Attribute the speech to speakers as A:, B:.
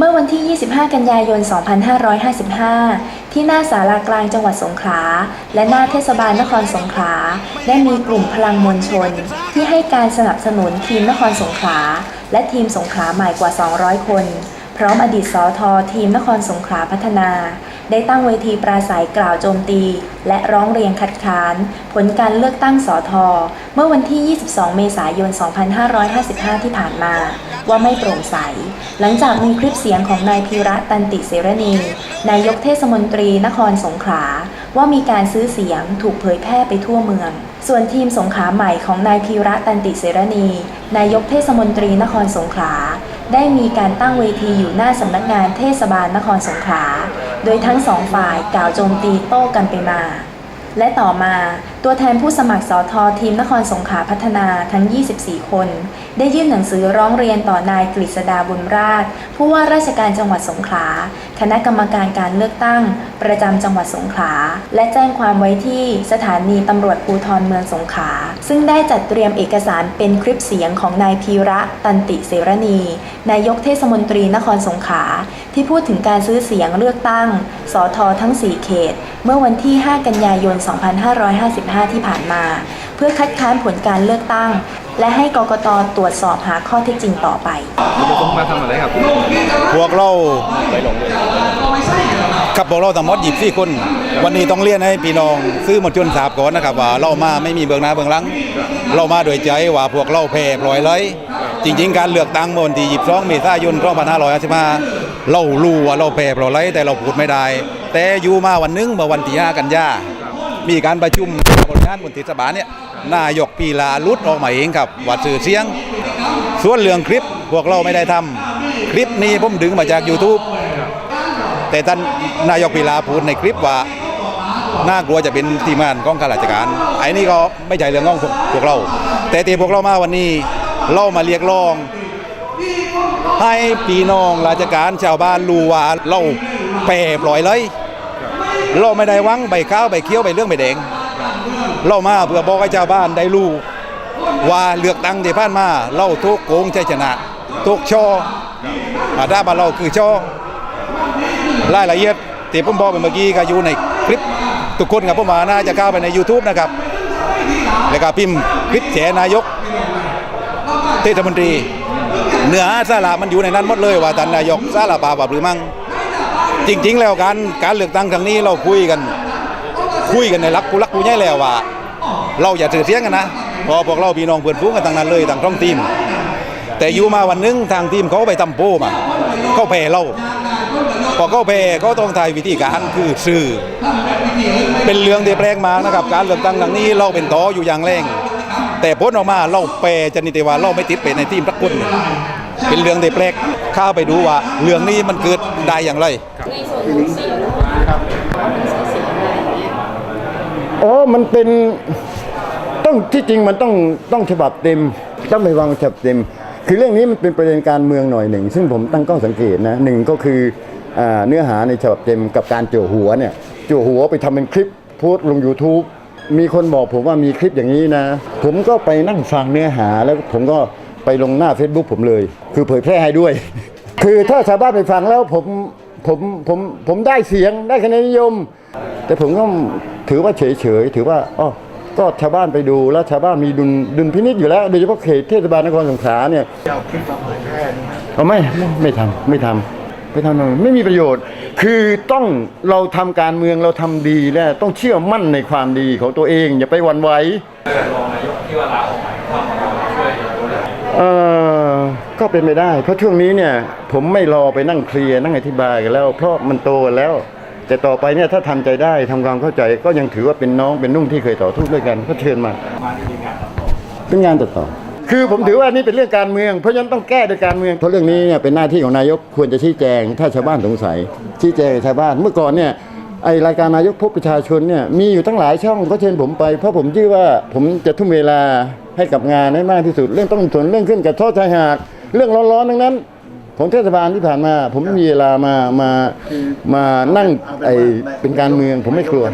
A: เมื่อวันที่ 25 กันยายน 2555 ที่หน้าศาลากลางจังหวัดสงขลา และหน้าเทศบาลนครสงขลา ได้มีกลุ่มพลังมวลชน ที่ให้การสนับสนุนทีมนครสงขลา และทีมสงขลาใหม่กว่า 200 คน พร้อมอดีตสอทอทีมนครสงขลาพัฒนา ได้ตั้งเวทีปราศัยกล่าวโจมตี และร้องเรียนคัดค้าน ผลการเลือกตั้งสอทอเมื่อวันที่ 22 เมษายน 2555 ที่ผ่านมา ว่าไม่โปร่งใส หลังจากมีคลิปเสียงของนายพีระตันติเสรณีนายกเทศมนตรีนครสงขลาว่ามีการซื้อเสียงถูกเผยแพร่ไปทั่วเมือง ส่วนทีมสงขลาใหม่ของนายพีระตันติเสรณี นายกเทศมนตรีนครสงขลา ได้มีการตั้งเวทีอยู่หน้าสำนักงานเทศบาลนครสงขลา โดยทั้งสองฝ่ายกล่าวโจมตีโต้กันไปมา และต่อมาตัวแทนผู้สมัครสอทอทีมนครสงขลาพัฒนาทั้ง 24 คน ได้ยื่นหนังสือร้องเรียนต่อนายกฤษดาบุญราช ผู้ว่าราชการจังหวัดสงขลา คณะกรรมการการเลือกตั้ง ประจำจังหวัดสงขลา และแจ้งความไว้ที่สถานีตำรวจภูธรเมืองสงขลา ซึ่งได้จัดเตรียมเอกสารเป็นคลิปเสียงของนายพีระตันติเสรณี นายกเทศมนตรีนครสงขลาที่พูดถึงการซื้อเสียงเลือกตั้ง สอทอทั้ง 4 เขต เมื่อวันที่ 5 กันยายน 2555 ที่ผ่านมา เพื่อคัดค้านผลการเลือกตั้ง และให้กกตตรวจสอบหาข้อเท็จจริงต่อไป
B: มมาทำอะไรครับ
C: พวกเรา กับพวกเราทั้งหมดหยิบสี่คน วันนี้ต้องเรียนให้พี่น้องซื้อหมดชนทราบก่อนนะครับว่าเรามาไม่มีเบื้องหน้าเบื้องหลัง เรามาโดยใจว่าพวกเราแพ้ปล่อยเลยจริง ๆ การเลือกตั้งมื่อวันที่22เมษายน2555เรารู้ว่าเราแพ้ปล่อยเลยแต่เราพูดไม่ได้ แต่อยู่มาวันหนึงเมื่อวันที่5กันยามีการประชุมบริหารบนเทศบาลเนี่ยนายกปีลาลุดออกมาเองครับว่าสื่อเสียง ส่วนเรื่องคลิปพวกเราไม่ได้ทำคลิปนี้ผมดึงมาจาก YouTube แต่ท่านนายกปีลาพูดในคลิปว่าน่ากลัวจะเป็นทีมงานของข้าราชการไอ้นี่ก็ไม่ใช่เรื่องของพวกเรา แต่ที่พวกเรามาวันนี้เรามาเรียกร้อง ให้พี่น้องราชการชาวบ้านรู้ว่าเราแปรปล่อยเลยเราไม่ได้วังใบข้าวใบเคี้ยวใบเรื่องใบแดงเรามาเพื่อบอกให้ชาวบ้านได้รู้ว่าเลือกตั้งที่ผ่านมาเราทุกโกงชัยชนะทุกช่ออาด้าบานเราคือช่อ รายละเอียดที่ผมบอกไปเมื่อกี้ก็อยู่ในคลิปทุกคนครับผมมาน่าจะเข้าไปใน YouTube นะครับ แล้วก็พิมพ์คลิปแฉนายกเทศมนตรีเนื้อหาสาระมันอยู่ในนั้นหมดเลยว่าท่านนายกสาระบาบหรือมั่งจริง ๆ แล้วการการเลือกตั้งครั้งนี้เราคุยกัน คุยกันในรักผู้รักผู้ใหญ่แล้วว่า เราอย่าถือเสียงกันนะพอพวกเราพี่น้องเพื่อนฟุ้งกันทางนั้นเลยทางท้องทีม แต่อยู่มาวันนึงทางทีมเขาไปทำโป้มาเขาแพ้เรา พอเข้าแพ้เขาต้องทายวิธีการคือสื่อเป็นเรื่องที่แปลกมากนะครับการเลือกตั้งครั้งนี้เราเป็นต่ออยู่อย่างแรงแต่ผลออกมาเราแปรชนิดที่ว่าเราไม่ติดเป็นในทีมทักคนเป็นเรื่องที่แปลกข้าไปดูว่าเรื่องนี้มันเกิดได้อย่างไร
D: อ๋อมันเป็นต้องที่จริงมันต้องต้องฉบับเต็ม ต้องไปวางฉบับเต็ม คือเรื่องนี้มันเป็นประเด็นการเมืองหน่อยหนึ่ง ซึ่งผมตั้งข้อสังเกตนะหนึ่งก็คือ เนื้อหาในฉบับเต็มกับการโจหัวเนี่ยโจหัวไปทำเป็นคลิปโพสต์ลง YouTube มีคนบอกผมว่ามีคลิปอย่างนี้นะ ผมก็ไปนั่งฟังเนื้อหาแล้วผมก็ไปลงหน้า Facebook ผมเลย คือเผยแพร่ให้ด้วย คือถ้าชาวบ้านไปฟังแล้วผมผมผมผมได้เสียงได้คะแนนนิยม แต่ผมก็ถือว่าเฉยเฉยถือว่าอ๋อก็ชาวบ้านไปดูแล้วชาวบ้านมีดุลดุลพินิจอยู่แล้ว โดยเฉพาะเขตเทศบาลนครสงขลาเนี่ยเอาไม่ไม่ไม่ทำไม่ทำ ไม่ทำไม่มีประโยชน์ คือต้องเราทำการเมืองเราทำดีแล้วต้องเชื่อมั่นในความดีของตัวเอง อย่าไปหวั่นไหวเออก็เป็นไม่ได้ เพราะช่วงนี้เนี่ย ผมไม่รอไปนั่งเคลียร์นั่งอธิบายกันแล้ว เพราะมันโตกันแล้ว แต่ต่อไปเนี่ยถ้าทำใจได้ทำความเข้าใจก็ยังถือว่าเป็นน้องเป็นนุ่งที่เคยต่อทุกข์ด้วยกันก็เชิญมาเป็นงานต่อต่อ คือผมถือว่านี่เป็นเรื่องการเมือง เพราะฉะนั้นต้องแก้โดยการเมืองเพราะเรื่องนี้เนี่ยเป็นหน้าที่ของนายกควรจะชี้แจง ถ้าชาวบ้านสงสัย ชี้แจงกับชาวบ้านเมื่อก่อนเนี่ยไอรายการนายกพบประชาชนเนี่ยมีอยู่ตั้งหลายช่องก็เชิญผมไป เพราะผมชื่อว่าผมจะทุ่มเวลาให้กับงานให้มากที่สุด เรื่องต้องสนเรื่องขึ้นกับทอดชายหาดเรื่องร้อนๆทั้งนั้นผมเทศบาลที่ผ่านมา ผมไม่มีเวลามามามานั่งไอเป็นการเมืองผมไม่กลัว